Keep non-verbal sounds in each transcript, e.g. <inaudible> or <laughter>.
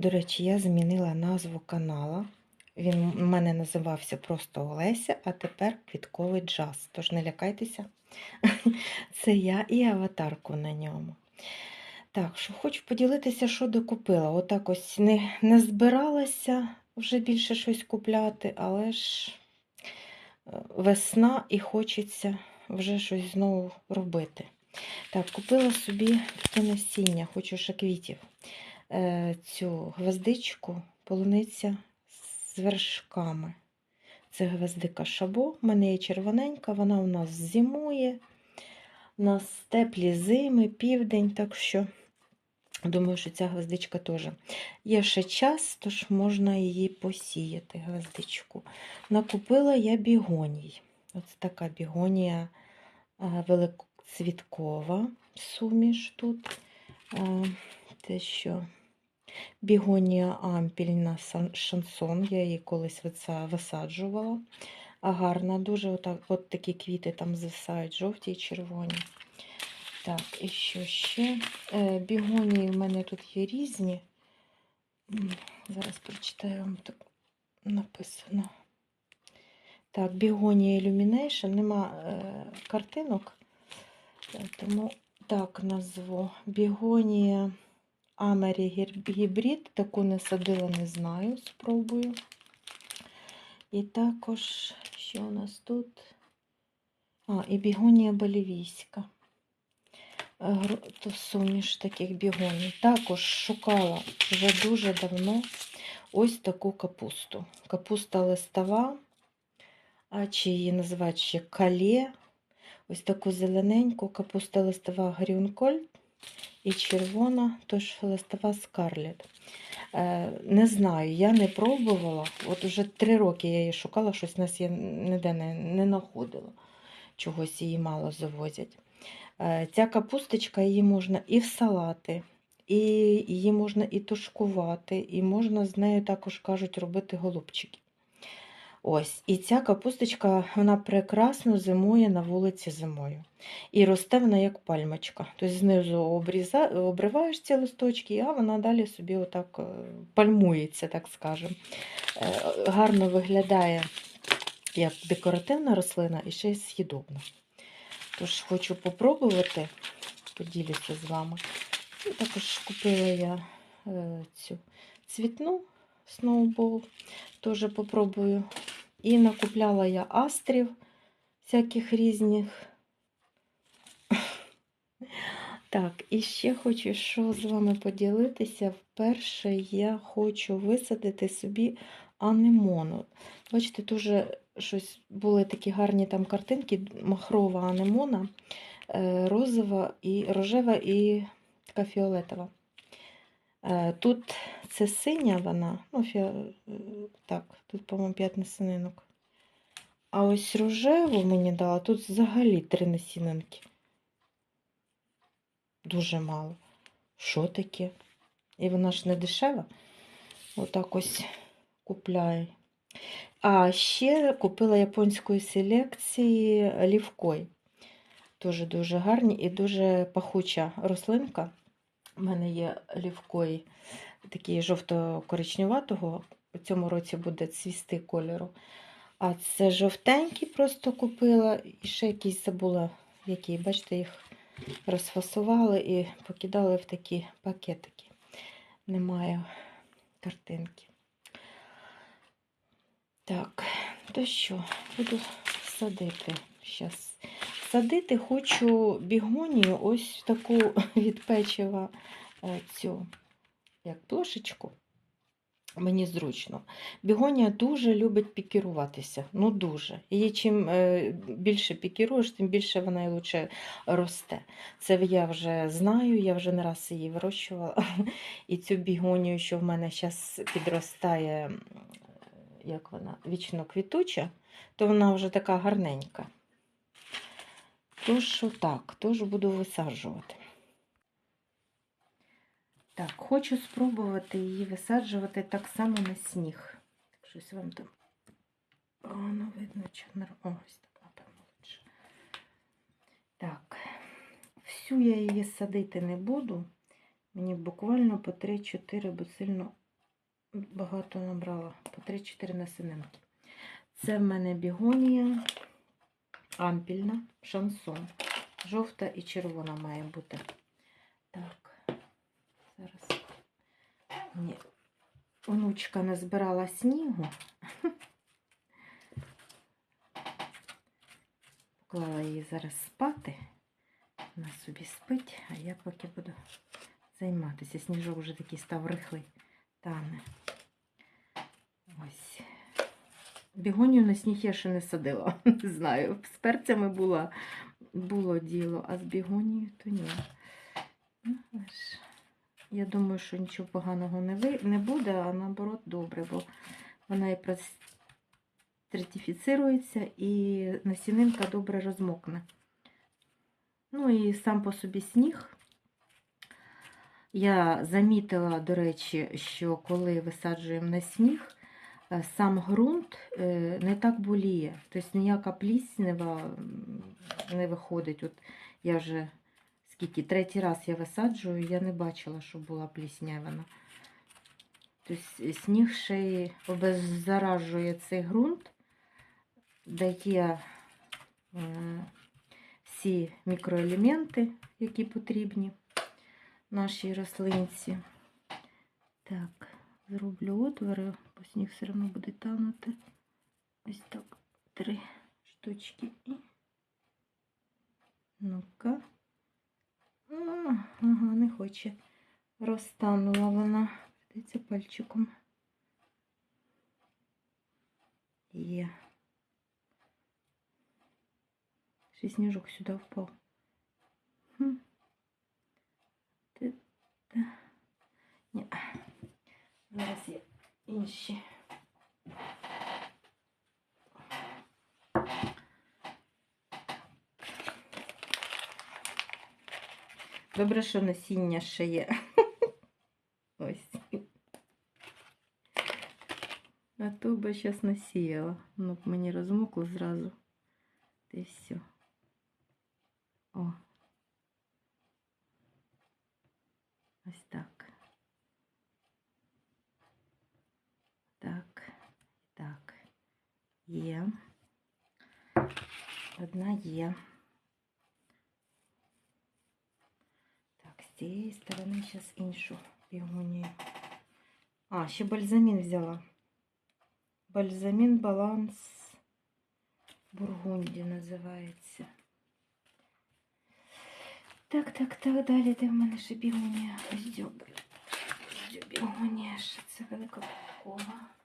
До речі, я змінила назву канала. Він у мене називався просто Олеся, а тепер Квітковий джаз. Тож не лякайтеся, <laughs> це я і аватарку на ньому. Так, що хочу поділитися, що докупила. Отак ось не, не збиралася вже більше щось купляти, але ж е, весна і хочеться вже щось знову робити. Так, купила собі таке насіння, хочу ще квітів. Е, цю гвоздичку, полуниця з вершками. Це гвоздика шабо. У мене є червоненька, вона у нас зимує. У нас теплі зими, південь, так що думаю, що ця гвоздичка теж. Є ще час, тож можна її посіяти, гвоздичку. Накупила я бігоній. Ось така бігонія е, великоцвіткова суміш тут. Е, Те, що бігонія ампільна шансон, я її колись висаджувала. А гарна дуже, отак, от такі квіти там звисають, жовті і червоні. Так, і що ще? Е, бігонії в мене тут є різні. Зараз прочитаю вам так написано. Так, бігонія Illumination, нема е, картинок, тому так назву. Бігонія Амері гібрид, таку не садила, не знаю, спробую. І також, що у нас тут? А, і бігонія болівійська. Е, То суміш таких бігоній. Також шукала вже дуже давно ось таку капусту. Капуста листова, а чи її називають ще калє. Ось таку зелененьку капуста листова грюнколь і червона, тож листова скарлет. Е, не знаю, я не пробувала. От уже три роки я її шукала, щось нас я ніде не, не знаходила. Чогось її мало завозять. Е, ця капусточка її можна і в салати, і її можна і тушкувати, і можна з нею також кажуть робити голубчики. Ось, і ця капусточка вона прекрасно зимує на вулиці зимою. І росте вона як пальмочка. Тобто знизу обріза... обриваєш ці листочки, а вона далі собі отак е, пальмується, так скажемо. Е, Гарно виглядає як декоративна рослина і ще й з'їдобна. Тож хочу попробувати, поділюся з вами. І також купила я е, цю цвітну сноубол, теж попробую. І накупляла я астрів всяких різних. <laughs> Так, і ще хочу що з вами поділитися. Вперше я хочу висадити собі анемону. Бачите, дуже щось були такі гарні там картинки, махрова анемона, е, розова і рожева і така фіолетова. Е, Тут це синя вона, ну, фіо... е, так, тут, по-моєму, 5 насінинок. А ось рожеву мені дала, тут взагалі три насінинки. Дуже мало. Що таке? І вона ж не дешева. Отак ось купляю. А ще купила японської селекції лівкой. Теж дуже гарні і дуже пахуча рослинка. У мене є лівкой такий жовто-коричневатого. У цьому році буде цвісти кольору. А це жовтенький просто купила. І ще якийсь забула, який, бачите, їх розфасували і покидали в такі пакетики. Немає картинки. Так, то що, буду садити зараз. Садити хочу бігонію ось таку <laughs> від печива е, цю, як плошечку. Мені зручно. Бігонія дуже любить пікіруватися. Ну дуже. Її чим е, більше пікіруєш, тим більше вона і лучше росте. Це я вже знаю, я вже не раз її вирощувала. <laughs> І цю бігонію, що в мене зараз підростає, як вона, вічно квітуча, то вона вже така гарненька. Тож так, тож буду висаджувати. Так, хочу спробувати її висаджувати так само на сніг. Щось вам там погано видно, чи ось так, напевно. Так, всю я її садити не буду. Мені буквально по 3-4, бо сильно багато набрала. По 3-4 насининки. Це в мене бігонія ампільна, шансон. Жовта і червона має бути. Так. Ні. Онучка не збирала снігу. <laughs> Поклала її зараз спати. Вона собі спить, а я поки буду займатися. Сніжок вже такий став рихлий. Тане. Ось. Бігонію на сніг я ще не садила. <laughs> Не знаю. З перцями була, було діло, а з бігонією то ні. Ну, ж, я думаю, що нічого поганого не, буде, а наоборот добре, бо вона і простратифіцирується, і насінинка добре розмокне. Ну і сам по собі сніг. Я замітила, до речі, що коли висаджуємо на сніг, е, сам ґрунт е, не так боліє. Тобто ніяка пліснява не виходить. От я вже скільки, третій раз я висаджую, я не бачила, що була пліснявина. Тобто сніг ще й обеззаражує цей ґрунт, дає е, всі мікроелементи, які потрібні нашій рослинці. Так, зроблю отвори, бо сніг все одно буде танути. Ось так, три штучки. Ну-ка. А, Ага, не хоче. Розтанула вона. Придеться пальчиком. Є. Ще сніжок сюди впав. Ти-. Ні. Зараз є інші. Добре, що насіння ще є. Ось. А то би зараз насіяла. Ну, б мені розмокло зразу. Та й все. О. Ось так. Так, так. Є. Одна є. сторони зараз іншу бігонію. А, ще бальзамін взяла. Бальзамін баланс Бургунді називається. Так, так, так, далі де в мене ще бігонія. Ось дзьоб. Ось бігонія, ще це велика кова.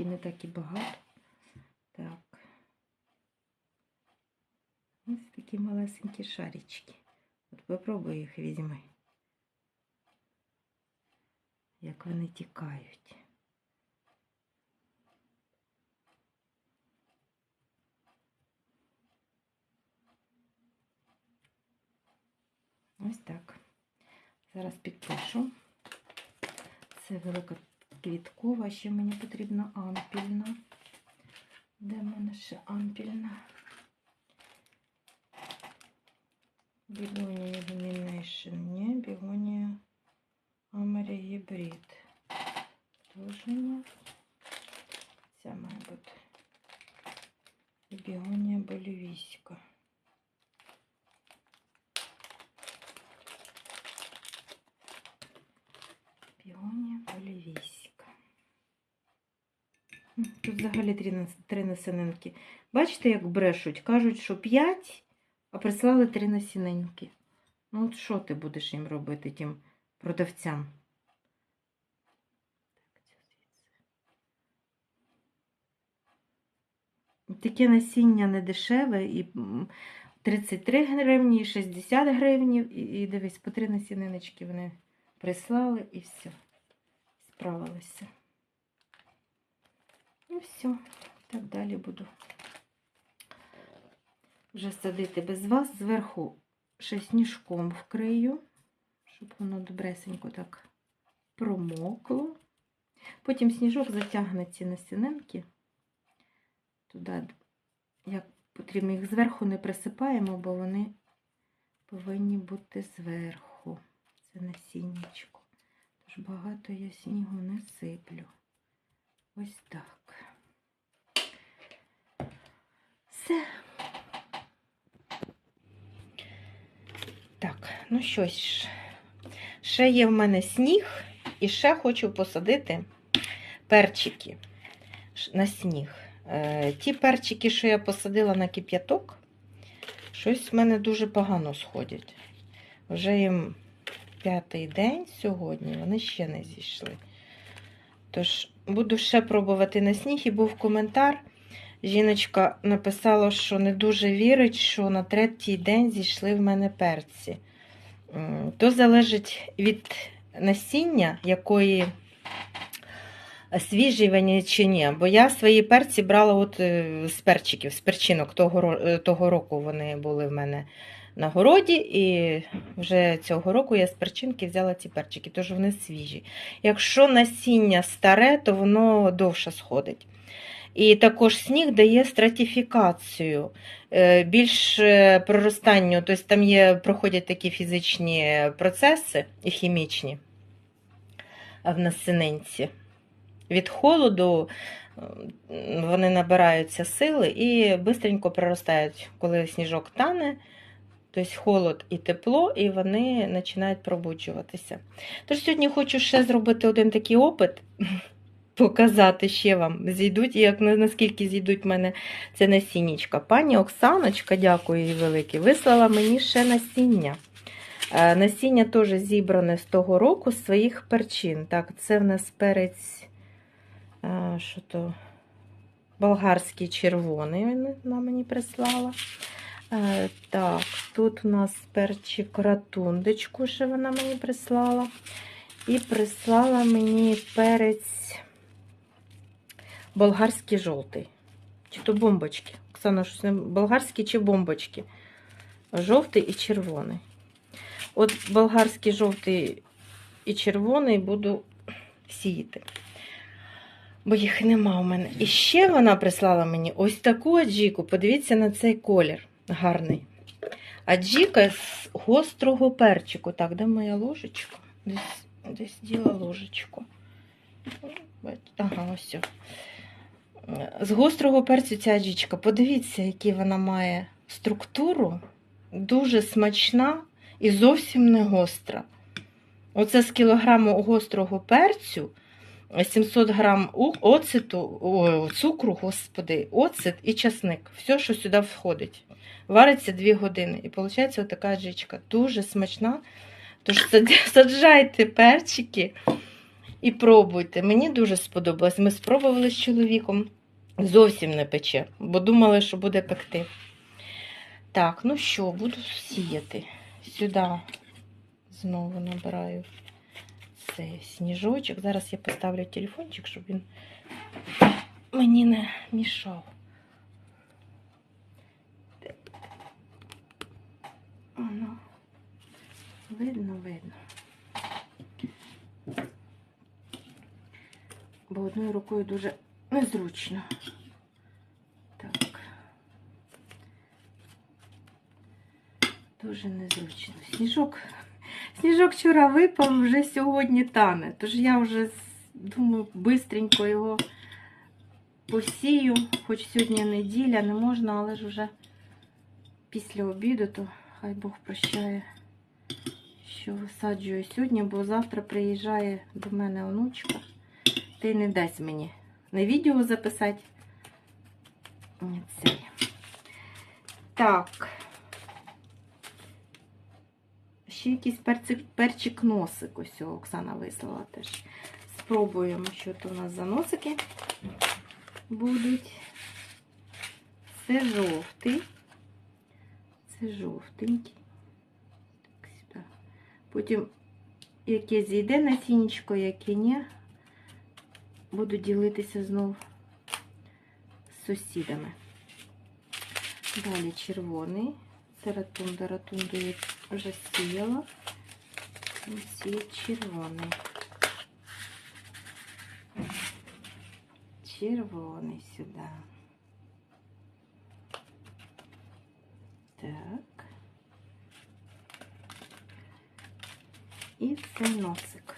І не так і багато. Так. Ось такі малесенькі шарички. От попробуй їх візьми. Як вони тікають. Ось так. Зараз підпишу. Це велика квіткова, ще мені потрібна ампільна. Де в мене ще ампільна? Бігонія Domination. Ні, бігонія Амері гібрид. Тоже ні. Ця має бути. Бігонія болівійська. Тут взагалі три, три насінинки. Бачите, як брешуть? Кажуть, що 5, а прислали три насінинки. Ну, от що ти будеш їм робити, тим продавцям? Таке насіння не дешеве, і 33 гривні, і 60 гривень, і, і дивись, по три насіниночки вони прислали і все. Справилися. І все. Так далі буду вже садити без вас. Зверху ще сніжком вкрию, щоб воно добресенько так промокло. Потім сніжок затягне ці насінинки. Туди, як потрібно, їх зверху не присипаємо, бо вони повинні бути зверху. Це насіннячко. Тож багато я снігу не сиплю. Ось так. Все. Так, ну що ж, ще є в мене сніг, і ще хочу посадити перчики на сніг. Е, ті перчики, що я посадила на кип'яток, щось в мене дуже погано сходять. Вже їм п'ятий день сьогодні, вони ще не зійшли. Тож, буду ще пробувати на сніг, і був коментар. Жіночка написала, що не дуже вірить, що на третій день зійшли в мене перці. То залежить від насіння, якої свіжі вони чи ні. Бо я свої перці брала от е, з перчиків, з перчинок. Того, е, того року вони були в мене на городі, і вже цього року я з перчинки взяла ці перчики, тож вони свіжі. Якщо насіння старе, то воно довше сходить. І також сніг дає стратифікацію, е, більш е, проростанню, тобто там є, проходять такі фізичні процеси і хімічні в насининці. Від холоду вони набираються сили і швидко проростають, коли сніжок тане, тобто холод і тепло, і вони починають пробуджуватися. Тож сьогодні хочу ще зробити один такий опит, <laughs> показати ще вам, зійдуть, як наскільки зійдуть в мене це насіннячка. Пані Оксаночка, дякую їй велике, вислала мені ще насіння. Е, Насіння теж зібране з того року з своїх перчин. Так, це в нас перець, е, що то, болгарський червоний, вона мені прислала. Е, Так, тут у нас перчик ратундочку, що вона мені прислала. І прислала мені перець болгарський жовтий. Чи то бомбочки. Оксана, щось болгарські чи бомбочки. Жовтий і червоний. От болгарський жовтий і червоний буду сіяти. Бо їх нема у мене. І ще вона прислала мені ось таку аджіку. Подивіться на цей колір гарний. Аджіка з гострого перчику. Так, де моя ложечка? Десь, десь діла ложечку. Ага, ось. З гострого перцю ця аджічка. Подивіться, яку вона має структуру. Дуже смачна і зовсім не гостра. Оце з кілограму гострого перцю, 700 грам у- оцету, о, цукру, господи, оцет і часник. Все, що сюди входить. Вариться 2 години. І виходить отака аджичка. Дуже смачна. Тож <laughs> саджайте перчики і пробуйте. Мені дуже сподобалось. Ми спробували з чоловіком. Зовсім не пече, бо думали, що буде пекти. Так, ну що, буду сіяти. Сюди знову набираю цей сніжочок. Зараз я поставлю телефончик, щоб він мені не мішав. Воно видно, видно. Бо одною рукою дуже незручно. Так. Дуже незручно. Сніжок. Сніжок вчора випав, вже сьогодні тане. Тож я вже думаю, бистренько його посію. Хоч сьогодні неділя, не можна, але ж вже після обіду, то хай Бог прощає, що висаджую сьогодні, бо завтра приїжджає до мене онучка. Та й не дасть мені не відео записати. Ні, цей. Так. Ще якийсь перцик, перчик носик. Ось Оксана вислала теж. Спробуємо, що то у нас за носики будуть. Це жовтий. Це жовтенький. Так, сюди. Потім яке зійде насіннячко, яке ні. Буду ділитися знов з сусідами. Далі червоний. Це ратунда. Ратунду я вже сіяла. Ось є червоний. Червоний сюди. Так. І цей носик.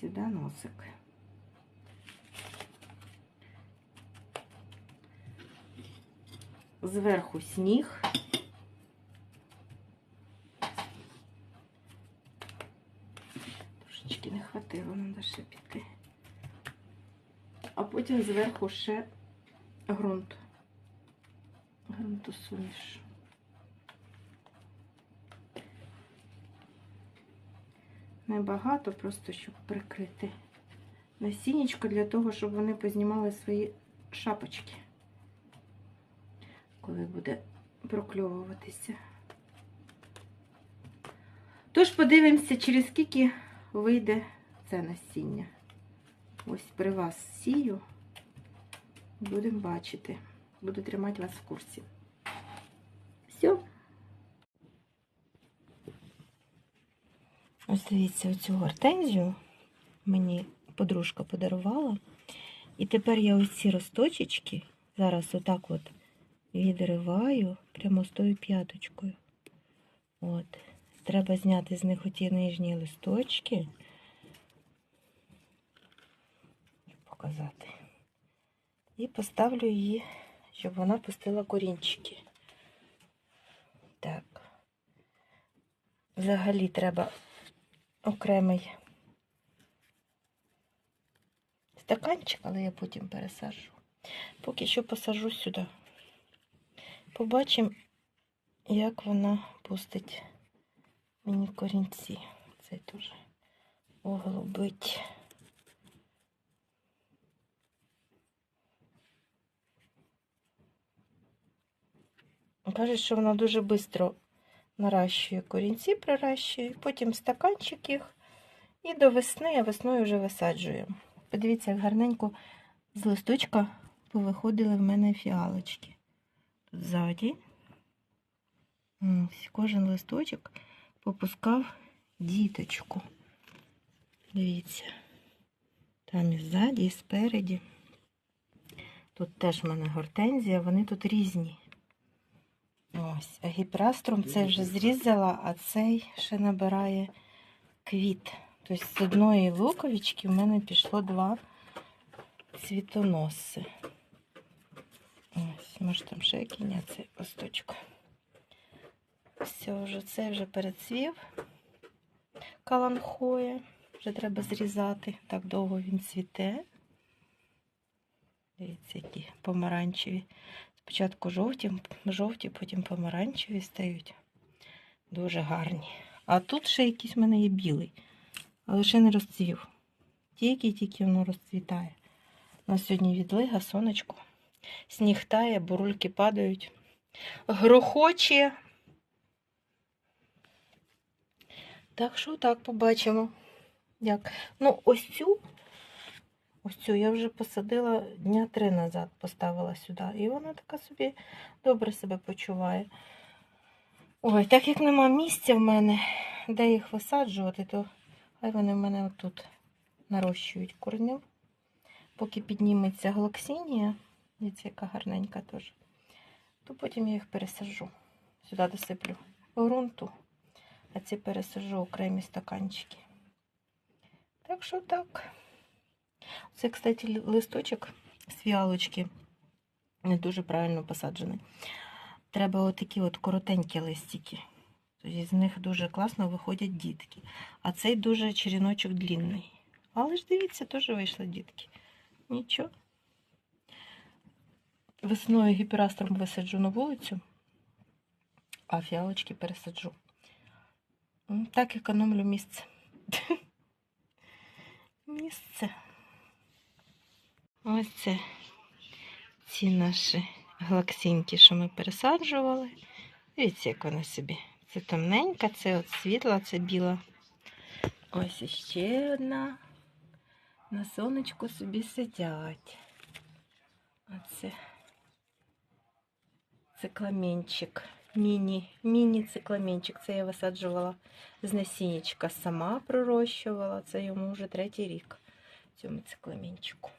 Сюди носик. Зверху сніг. Трошечки не хватило, треба ще піти. А потім зверху ще ґрунт. Ґрунтосуміш. Небагато, просто щоб прикрити насіннячко для того, щоб вони познімали свої шапочки, коли буде прокльовуватися. Тож подивимося, через скільки вийде це насіння. Ось при вас сію. Будемо бачити. Буду тримати вас в курсі. Все. Ось дивіться, оцю гортензію мені подружка подарувала. І тепер я ось ці росточечки зараз отак от відриваю прямо з тою п'яточкою. От. Треба зняти з них оті нижні листочки. Показати. І поставлю її, щоб вона пустила корінчики. Так. Взагалі треба окремий стаканчик, але я потім пересаджу. Поки що посажу сюди. Побачимо, як вона пустить мені корінці. Це дуже оголубить. Кажуть, що вона дуже швидко наращує корінці, приращує, потім стаканчик їх і до весни, а весною вже висаджуємо. Подивіться, як гарненько з листочка повиходили в мене фіалочки. Ззаді. Кожен листочок попускав діточку. Дивіться, там і ззаді, і спереді. Тут теж в мене гортензія, вони тут різні. Ось, а гіпраструм цей вже зрізала, а цей ще набирає квіт. Тобто з одної луковички в мене пішло два цвітоноси. Може там ще який цей листочок. Все, вже це вже перецвів каланхоє. Вже треба зрізати. Так довго він цвіте. Дивіться, які помаранчеві. Спочатку жовті, жовті, потім помаранчеві стають. Дуже гарні. А тут ще якийсь в мене є білий, але ще не розцвів. Тільки-тільки воно розцвітає. У нас сьогодні відлига, сонечко. Сніг тає, бурульки падають. Грохоче. Так що так побачимо. Як. Ну, ось цю, ось цю я вже посадила дня три назад, поставила сюди. І вона така собі добре себе почуває. Ой, так як нема місця в мене, де їх висаджувати, то хай вони в мене отут нарощують корнів. Поки підніметься глоксинія, дивіться, яка гарненька теж, то потім я їх пересаджу. Сюди досиплю ґрунту, а ці пересаджу окремі стаканчики. Так що так. Це, кстати, листочок з фіалочки не дуже правильно посаджений. Треба отакі от коротенькі листики. Тобто з них дуже класно виходять дітки. А цей дуже черіночок длінний. Але ж дивіться, теж вийшли дітки. Нічого. Весною гіперастром висаджу на вулицю, а фіалочки пересаджу. Так економлю місце. <laughs> Місце. Ось це ці наші глаксинки, що ми пересаджували. Дивіться, як вона собі. Це темненька, це от світла, це біла. Ось іще одна. На сонечку собі сидять. А цикламенчик. Міні, міні-цикламенчик. Це я висаджувала з насіннячка сама пророщувала. Це йому вже третій рік цьому цикламенчику.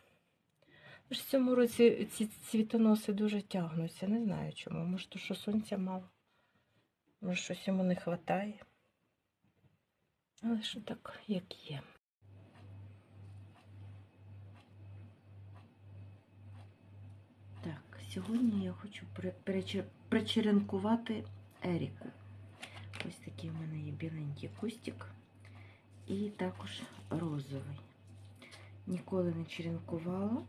В цьому році ці цвітоноси дуже тягнуться. Не знаю чому. Може, то що сонця мало. Може, щось йому не вистачає. Але що так, як є. Так, сьогодні я хочу при- причеренкувати Еріку. Ось такий в мене є біленький кустик. І також розовий. Ніколи не черенкувала,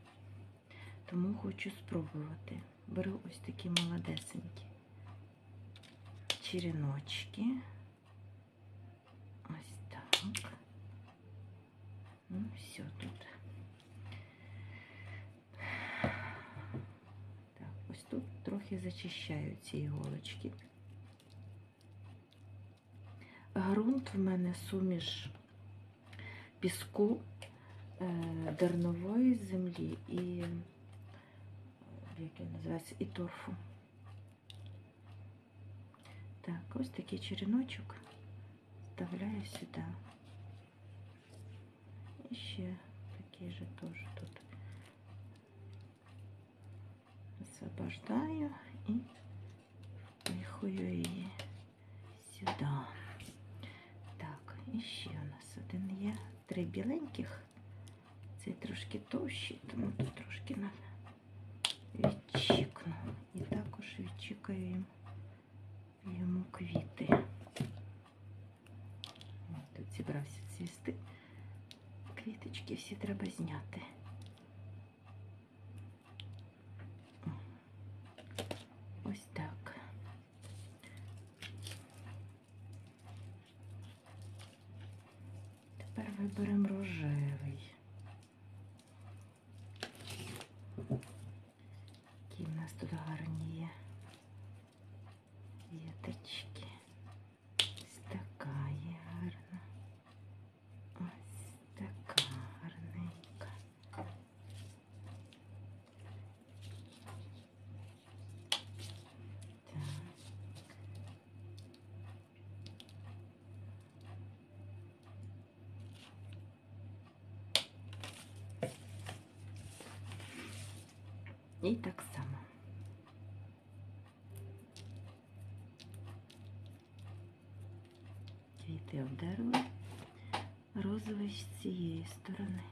тому хочу спробувати. Беру ось такі молодесенькі череночки. Ось так. Ну, все тут. Так, ось тут трохи зачищаю ці іголочки. Грунт в мене суміш піску, е, дернової землі і е, як він називається, і торфу. Так, ось такий череночок вставляю сюди. І ще такий же теж тут освобождаю і впихую її сюди. Так, і ще у нас один є. Три біленьких. Цей трошки товщий, тому тут трошки на відчікну. І також відчікаю їм йому квіти. Тут зібрався цвісти. Квіточки всі треба зняти. Ось так. Тепер виберемо рожевий. Які в нас тут гарні є віточки. Ось така є гарна. Ось така гарненька. Так. І так само. Квіти обдерли, розовий з цієї сторони.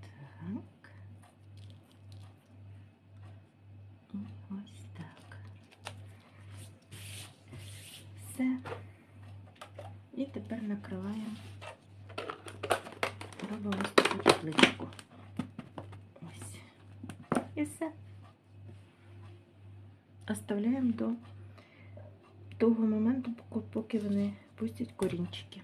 Так. І ось так. Все. І тепер накриваємо. Робимо ось таку тепличку. Ось. І все. Оставляємо до того моменту, поки вони пустять корінчики.